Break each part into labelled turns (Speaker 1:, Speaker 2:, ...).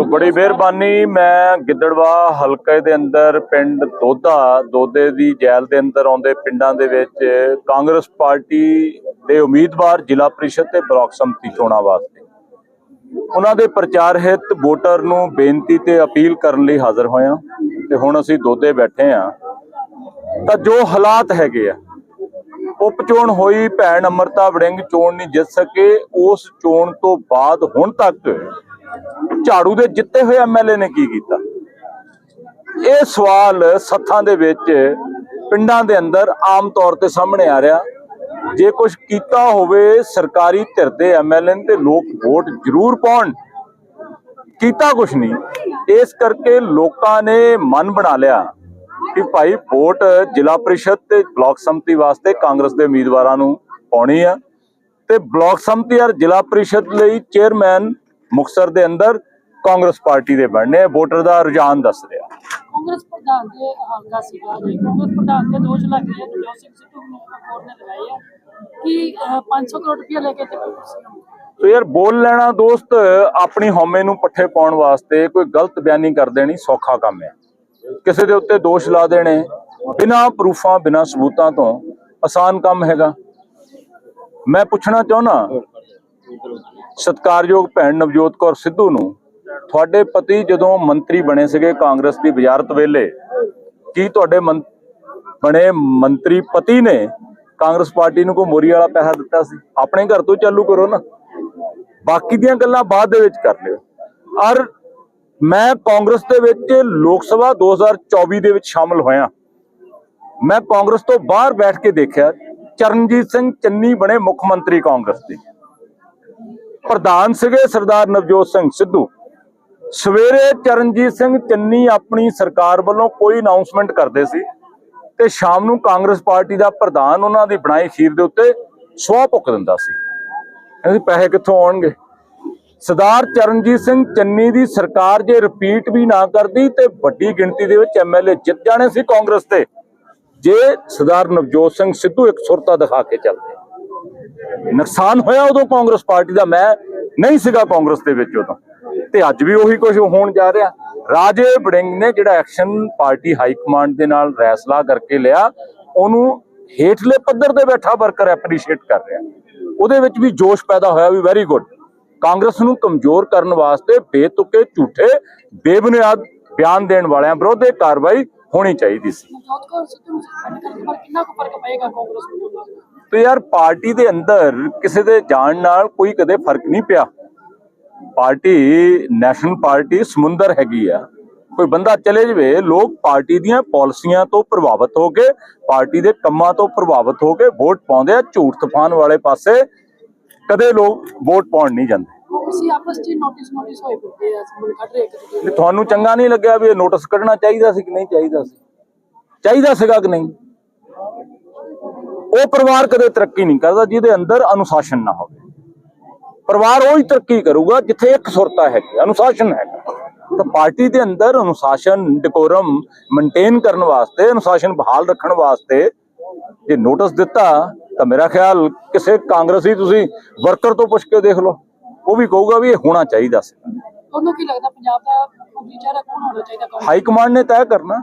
Speaker 1: ਸੋ ਬੜੀ ਮਿਹਰਬਾਨੀ। ਮੈਂ ਗਿੱਦੜਵਾ ਹਲਕੇ ਦੇ ਅੰਦਰ ਪਿੰਡ ਦੋਦਾ ਦੋਦੇ ਦੀ ਜੈਲ ਦੇ ਅੰਦਰ ਆਉਂਦੇ ਪਿੰਡਾਂ ਦੇ ਵਿੱਚ ਕਾਂਗਰਸ ਪਾਰਟੀ ਦੇ ਉਮੀਦਵਾਰ ਜ਼ਿਲ੍ਹਾ ਪ੍ਰੀਸ਼ਦ ਤੇ ਬਲਾਕ ਸੰਮਤੀ ਚੋਣਾਂ ਵਾਸਤੇ। ਉਹਨਾਂ ਦੇ ਪ੍ਰਚਾਰ ਹਿੱਤ ਵੋਟਰ ਨੂੰ ਬੇਨਤੀ ਤੇ ਅਪੀਲ ਕਰਨ ਲਈ ਹਾਜ਼ਰ ਹੋਇਆ ਤੇ ਹੁਣ ਅਸੀਂ ਦੋਦੇ ਬੈਠੇ ਆ। ਤਾਂ ਜੋ ਹਾਲਾਤ ਹੈਗੇ ਆ। ਉਪ ਚੋਣ ਹੋਈ ਭੈਣ ਅਮਰਤਾ ਵੜਿੰਗ ਚੋਣ ਨਹੀਂ ਜਿੱਤ ਸਕੇ। ਉਸ ਚੋਣ ਤੋਂ ਬਾਅਦ ਹੁਣ ਤੱਕ ਝਾੜੂ ਦੇ ਜਿੱਤੇ ਹੋਏ ਐਮਐਲਏ ਨੇ ਕੀ ਕੀਤਾ? ਇਹ ਸਵਾਲ ਸੱਥਾਂ ਦੇ ਵਿੱਚ ਪਿੰਡਾਂ ਦੇ ਅੰਦਰ ਆਮ ਤੌਰ ਤੇ ਸਾਹਮਣੇ ਆ ਰਿਹਾ। ਜੇ ਕੁਝ ਕੀਤਾ ਹੋਵੇ, ਸਰਕਾਰੀ ਧਿਰ ਦੇ ਐਮਐਲਏ ਤੇ ਲੋਕ ਵੋਟ ਜ਼ਰੂਰ ਪਾਉਣ। ਕੀਤਾ ਕੁਝ ਨਹੀਂ। ਇਸ ਕਰਕੇ ਲੋਕਾਂ ਨੇ ਮਨ ਬਣਾ ਲਿਆ ਕਿ ਭਾਈ ਵੋਟ ਜ਼ਿਲ੍ਹਾ ਪ੍ਰੀਸ਼ਦ ਤੇ ਬਲਾਕ ਸੰਮਤੀ ਵਾਸਤੇ ਕਾਂਗਰਸ ਦੇ ਉਮੀਦਵਾਰਾਂ ਨੂੰ ਪਾਉਣੀ ਆ। ਤੇ ਬਲਾਕ ਸੰਮਤੀ ਔਰ ਜ਼ਿਲ੍ਹਾ ਪ੍ਰੀਸ਼ਦ ਲਈ ਚੇਅਰਮੈਨ ਮੁਕਤਸਰ ਦੇ ਅੰਦਰ ਕਾਂਗਰਸ ਪਾਰਟੀ ਦੇ ਬਣਨੇ। ਵੋਟਰ ਦਾ ਰੁਝਾਨ ਦੱਸ ਰਿਹਾ।
Speaker 2: ਕਾਂਗਰਸ ਪ੍ਰਧਾਨ ਦੇ ਹਲਕਾ ਸੀਗਾ ਜੀ। ਕਾਂਗਰਸ ਪ੍ਰਧਾਨ ਦੇ ਦੋਸ਼ ਲੱਗ ਰਹੇ ਹਨ ਜੋ ਸਿੰਘ ਸਿੱਧੂ ਨੂੰ ਕੋਰ ਨੇ ਲਗਾਏ ਆ ਕਿ ਅਹ, 500 ਕਰੋੜ ਰੁਪਇਆ ਲੈ ਕੇ ਤੇ
Speaker 1: ਤੋ ਯਾਰ ਬੋਲ ਲੈਣਾ ਦੋਸਤ ਆਪਣੀ ਹਉਮੈ ਨੂੰ ਪੱਠੇ ਪਾਉਣ ਵਾਸਤੇ ਕੋਈ ਗਲਤ ਬਿਆਨੀ ਕਰ ਦੇਣੀ ਸੌਖਾ ਕੰਮ ਹੈ ਕਿਸੇ ਦੇ ਉੱਤੇ ਦੋਸ਼ ਲਾ ਦੇਣੇ ਬਿਨਾਂ ਪ੍ਰੂਫਾਂ ਬਿਨਾਂ ਸਬੂਤਾਂ ਤੋਂ ਆਸਾਨ ਕੰਮ ਹੈਗਾ। ਮੈਂ ਪੁੱਛਣਾ ਚਾਹੁੰਦਾ ਸਤਕਾਰਯੋਗ ਭੈਣ ਨਵਜੋਤ ਕੌਰ ਸਿੱਧੂ ਨੂੰ ਤੁਹਾਡੇ ਪਤੀ ਜਦੋਂ ਮੰਤਰੀ ਬਣੇ ਸੀਗੇ ਕਾਂਗਰਸ ਦੀ ਵਜ਼ਾਰਤ ਵੇਲੇ, ਕੀ ਤੁਹਾਡੇ ਮੰ- ਬਣੇ ਮੰਤਰੀ ਪਤੀ ਨੇ ਕਾਂਗਰਸ ਪਾਰਟੀ ਨੂੰ ਕੋਈ ਮੋਰੀ ਵਾਲਾ ਪੈਸਾ ਦਿੱਤਾ ਸੀ? ਆਪਣੇ ਘਰ ਤੋਂ ਚਾਲੂ ਕਰੋ ਨਾ। ਬਾਕੀ ਦੀਆਂ ਗੱਲਾਂ ਬਾਅਦ ਦੇ ਵਿੱਚ ਕਰ ਲਿਓ। ਔਰ ਮੈਂ ਕਾਂਗਰਸ ਦੇ ਵਿੱਚ ਲੋਕ ਸਭਾ 2024 ਦੇ ਵਿੱਚ ਸ਼ਾਮਲ ਹੋਇਆ। ਮੈਂ ਕਾਂਗਰਸ ਤੋਂ ਬਾਹਰ ਬੈਠ ਕੇ ਦੇਖਿਆ, ਚਰਨਜੀਤ ਸਿੰਘ ਚੰਨੀ ਬਣੇ ਮੁੱਖ ਮੰਤਰੀ ਕਾਂਗਰਸ ਦੇ। ਪ੍ਰਧਾਨ ਸੀਗੇ ਸਰਦਾਰ ਨਵਜੋਤ ਸਿੰਘ ਸਿੱਧੂ। ਸਵੇਰੇ ਚਰਨਜੀਤ ਸਿੰਘ ਚੰਨੀ ਆਪਣੀ ਸਰਕਾਰ ਵੱਲੋਂ ਕੋਈ ਅਨਾਉਂਸਮੈਂਟ ਕਰਦੇ ਸੀ ਤੇ ਸ਼ਾਮ ਨੂੰ ਕਾਂਗਰਸ ਪਾਰਟੀ ਦਾ ਪ੍ਰਧਾਨ ਉਹਨਾਂ ਦੀ ਬਣਾਈ ਖੀਰ ਦੇ ਉੱਤੇ ਸਵਾਹ ਭੁੱਕ ਦਿੰਦਾ ਸੀ। ਕਹਿੰਦੇ ਪੈਸੇ ਕਿੱਥੋਂ ਆਉਣਗੇ? ਸਰਦਾਰ ਚਰਨਜੀਤ ਸਿੰਘ ਚੰਨੀ ਦੀ ਸਰਕਾਰ ਜੇ ਰਿਪੀਟ ਵੀ ਨਾ ਕਰਦੀ ਤੇ ਵੱਡੀ ਗਿਣਤੀ ਦੇ ਵਿੱਚ ਐਮਐਲਏ ਜਿੱਤ ਜਾਣੇ ਸੀ ਕਾਂਗਰਸ ਤੇ। ਜੇ ਸਰਦਾਰ ਨਵਜੋਤ ਸਿੰਘ ਸਿੱਧੂ ਇੱਕ ਸੁਰਤਾ ਦਿਖਾ ਕੇ ਚੱਲਦੇ। ਨੁਕਸਾਨ ਹੋਇਆ ਉਦੋਂ ਕਾਂਗਰਸ ਪਾਰਟੀ ਦਾ, ਮੈਂ ਨਹੀਂ ਸੀਗਾ ਕਾਂਗਰਸ ਦੇ ਵਿੱਚ ਉਦੋਂ। ਤੇ ਅੱਜ ਵੀ ਉਹੀ ਕੁਝ ਹੋਣ ਜਾ ਰਿਹਾ। ਰਾਜੇ ਵੜਿੰਗ ਨੇ ਜਿਹੜਾ ਐਕਸ਼ਨ ਪਾਰਟੀ ਹਾਈ ਕਮਾਂਡ ਦੇ ਨਾਲ ਫੈਸਲਾ ਕਰਕੇ ਲਿਆ ਉਹਨੂੰ ਹੇਠਲੇ ਪੱਧਰ ਤੇ ਬੈਠਾ ਵਰਕਰ ਐਪਰੀਸ਼ੀਏਟ ਕਰ ਰਿਹਾ। ਉਹਦੇ ਵਿੱਚ ਵੀ ਜੋਸ਼ ਪੈਦਾ ਹੋਇਆ ਵੀ ਵੈਰੀ ਗੁੱਡ ਕਾਂਗਰਸ ਨੂੰ ਕਮਜ਼ੋਰ ਕਰਨ ਵਾਸਤੇ ਬੇਤੁਕੇ ਝੂਠੇ ਬੇਬੁਨਿਆਦ ਬਿਆਨ ਦੇਣ ਵਾਲਿਆਂ ਵਿਰੁੱਧ ਇਹ ਕਾਰਵਾਈ ਹੋਣੀ ਚਾਹੀਦੀ ਸੀ। ਤੇ ਯਾਰ ਪਾਰਟੀ ਦੇ ਅੰਦਰ ਕਿਸੇ ਦੇ ਜਾਣ ਨਾਲ ਕੋਈ ਕਦੇ ਫ਼ਰਕ ਨਹੀਂ ਪਿਆ। ਪਾਰਟੀ ਨੈਸ਼ਨਲ ਪਾਰਟੀ ਸਮੁੰਦਰ ਹੈਗੀ ਆ। ਕੋਈ ਬੰਦਾ ਚਲੇ ਜਵੇ ਲੋਕ ਪਾਰਟੀ ਦੀਆਂ ਪਾਲਿਸੀਆਂ ਤੋਂ ਪ੍ਰਭਾਵਿਤ ਹੋ ਕੇ ਪਾਰਟੀ ਦੇ ਕੰਮਾਂ ਤੋਂ ਪ੍ਰਭਾਵਿਤ ਹੋ ਕੇ ਵੋਟ ਪਾਉਂਦੇ ਆ ਝੂਠ ਤੂਫਾਨ ਵਾਲੇ ਪਾਸੇ ਕਦੇ ਲੋਕ ਵੋਟ ਪਾਉਣ ਨਹੀਂ ਜਾਂਦੇ।
Speaker 2: ਤੁਸੀਂ ਆਪਸ ਵਿੱਚ ਨੋਟਿਸ ਨੋਟਿਸ ਹੋਏ ਫਿਰਦੇ ਆ ਸਮਝ ਕੱਢ ਰਹੇ ਇੱਕ ਦੂਜੇ
Speaker 1: ਵੀ ਤੁਹਾਨੂੰ ਚੰਗਾ ਨਹੀਂ ਲੱਗਿਆ ਵੀ ਇਹ ਨੋਟਿਸ ਕੱਢਣਾ ਚਾਹੀਦਾ ਸੀ ਕਿ ਨਹੀਂ ਚਾਹੀਦਾ ਸੀ? ਚਾਹੀਦਾ ਸੀਗਾ ਕਿ ਨਹੀਂ? ਉਹ ਪਰਿਵਾਰ ਕਦੇ ਤਰੱਕੀ ਨਹੀਂ ਕਰਦਾ ਜਿਹਦੇ ਅੰਦਰ ਅਨੁਸ਼ਾਸਨ ਨਾ ਹੋਵੇ। ਪਰਿਵਾਰ ਉਹ ਹੀ ਤਰੱਕੀ ਕਰੂਗਾ ਜਿੱਥੇ ਇੱਕ ਸੁਰਤਾ ਹੈਗੀ ਅਨੁਸ਼ਾਸਨ ਹੈਗਾ। ਤਾਂ ਪਾਰਟੀ ਦੇ ਅੰਦਰ ਅਨੁਸ਼ਾਸਨ ਡਿਕੋਰਮ ਮੇਨਟੇਨ ਕਰਨ ਵਾਸਤੇ ਅਨੁਸ਼ਾਸਨ ਬਹਾਲ ਰੱਖਣ ਵਾਸਤੇ ਜੇ ਨੋਟਿਸ ਦਿੱਤਾ ਤਾਂ ਮੇਰਾ ਖਿਆਲ ਕਿਸੇ ਕਾਂਗਰਸੀ ਤੁਸੀਂ ਵਰਕਰ ਤੋਂ ਪੁੱਛ ਕੇ ਦੇਖ ਲਓ। ਉਹ ਵੀ ਕਹੂਗਾ ਵੀ ਇਹ ਹੋਣਾ ਚਾਹੀਦਾ ਸੀ।
Speaker 2: ਤੁਹਾਨੂੰ ਕੀ ਲੱਗਦਾ ਪੰਜਾਬ ਦਾ ਮੰਤਰੀ ਚਿਹਰਾ ਕੌਣ ਹੋਣਾ ਚਾਹੀਦਾ
Speaker 1: ਹਾਈ ਕਮਾਂਡ ਨੇ ਤੈਅ ਕਰਨਾ।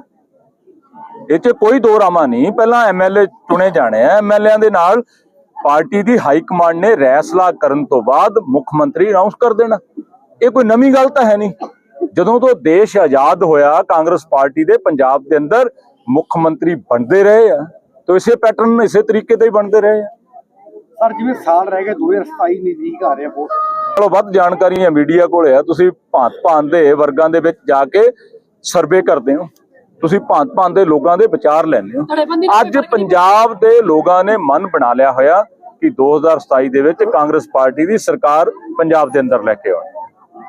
Speaker 1: ਇਹ 'ਚ ਕੋਈ ਦੋ ਰਾਮਾ ਨਹੀਂ। ਪਹਿਲਾਂ ਐਮਐਲਏ ਚੁਣੇ ਜਾਣੇ ਆ। ਐਮਐਲਏਆਂ ਦੇ ਨਾਲ ਪਾਰਟੀ ਦੀ ਹਾਈ ਕਮਾਂਡ ਨੇ ਰੈਸਲਾ ਕਰਨ ਤੋਂ ਬਾਅਦ ਮੁੱਖ ਮੰਤਰੀ ਅਨਾਉਂਸ ਕਰ ਦੇਣਾ। ਇਹ ਕੋਈ ਨਵੀਂ ਗੱਲ ਤਾਂ ਹੈ ਨਹੀਂ। ਜਦੋਂ ਤੋਂ ਦੇਸ਼ ਆਜ਼ਾਦ ਹੋਇਆ ਕਾਂਗਰਸ ਪਾਰਟੀ ਦੇ ਪੰਜਾਬ ਦੇ ਅੰਦਰ ਮੁੱਖ ਮੰਤਰੀ ਬਣਦੇ ਰਹੇ ਆ ਤਾਂ ਇਸੇ ਪੈਟਰਨ ਇਸੇ ਤਰੀਕੇ ਤੇ ਹੀ ਬਣਦੇ ਰਹੇ ਆ।
Speaker 3: ਸਰ ਜਿਵੇਂ ਸਾਲ ਰਹਿ ਗਏ 2027 ਨਜ਼ਦੀਕ ਆ ਰਿਹਾ ਬਹੁਤ
Speaker 1: ਚਲੋ ਵੱਧ ਜਾਣਕਾਰੀਆਂ ਮੀਡੀਆ ਕੋਲ ਆ ਤੁਸੀਂ ਭਾਂਤ ਭਾਂਤ ਦੇ ਵਰਗਾਂ ਦੇ ਵਿੱਚ ਜਾ ਕੇ ਸਰਵੇ ਕਰਦੇ ਹੋ। ਤੁਸੀਂ ਭਾਂਤ ਭਾਂਤ ਦੇ ਲੋਕਾਂ ਦੇ ਵਿਚਾਰ ਲੈਂਦੇ ਹੋ। ਅੱਜ ਪੰਜਾਬ ਦੇ ਲੋਕਾਂ ਨੇ ਮਨ ਬਣਾ ਲਿਆ ਹੋਇਆ ਕਿ 2027 ਦੇ ਵਿੱਚ ਕਾਂਗਰਸ ਪਾਰਟੀ ਦੀ ਸਰਕਾਰ ਪੰਜਾਬ ਦੇ ਅੰਦਰ ਲੈ ਕੇ ਆਉਣੀ।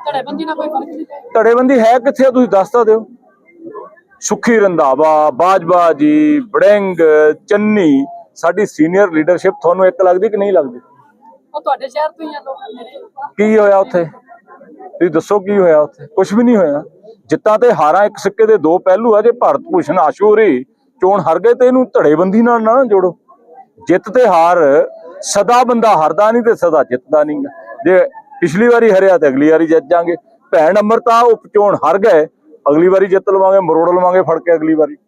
Speaker 2: ਧੜੇਬੰਦੀ ਨਾਲ ਕੋਈ ਫ਼ਰਕ ਨਹੀਂ
Speaker 1: ਧੜੇਬੰਦੀ ਹੈ ਕਿੱਥੇ ਆ? ਤੁਸੀਂ ਦੱਸ ਤਾਂ ਦਿਓ। ਸੁਖੀ ਰੰਧਾਵਾ ਬਾਜਵਾ ਜੀ ਬੜਿੰਗ ਚੰਨੀ ਸਾਡੀ ਸੀਨੀਅਰ ਲੀਡਰਸ਼ਿਪ ਤੁਹਾਨੂੰ ਇੱਕ ਲੱਗਦੀ ਕਿ ਨਹੀਂ ਲੱਗਦੀ?
Speaker 2: ਉਹ ਤੁਹਾਡੇ ਸ਼ਹਿਰ ਤੋਂ ਹੀ ਆ ਲੋਕ।
Speaker 1: ਕੀ ਹੋਇਆ ਉੱਥੇ? ਤੁਸੀਂ ਦੱਸੋ ਕੀ ਹੋਇਆ ਉੱਥੇ? ਕੁਝ ਵੀ ਨਹੀਂ ਹੋਇਆ। ਜਿੱਤਾਂ ਤੇ ਹਾਰਾਂ ਇੱਕ ਸਿੱਕੇ ਦੇ ਦੋ ਪਹਿਲੂ ਆ ਜੇ ਭਾਰਤ ਭੂਸ਼ਣ ਆਸ਼ੂਰੀ ਚੋਣ ਹਾਰ ਗਏ ਤੇ ਇਹਨੂੰ ਧੜੇਬੰਦੀ ਨਾਲ ਨਾ ਜੋੜੋ। ਜਿੱਤ ਤੇ ਹਾਰ ਸਦਾ ਬੰਦਾ ਹਾਰਦਾ ਨਹੀਂ ਤੇ ਸਦਾ ਜਿੱਤਦਾ ਨਹੀਂ ਜੇ ਪਿਛਲੀ ਵਾਰੀ ਹਰਿਆ ਤੇ ਅਗਲੀ ਵਾਰੀ ਜਿੱਤ ਜਾਾਂਗੇ। ਭੈਣ ਅਮਰਤਾ ਉਪਚੋਣ ਹਾਰ ਗਏ। ਅਗਲੀ ਵਾਰੀ ਜਿੱਤ ਲਵਾਂਗੇ, ਮਰੋੜ ਲਵਾਂਗੇ ਫੜ ਕੇ ਅਗਲੀ ਵਾਰੀ।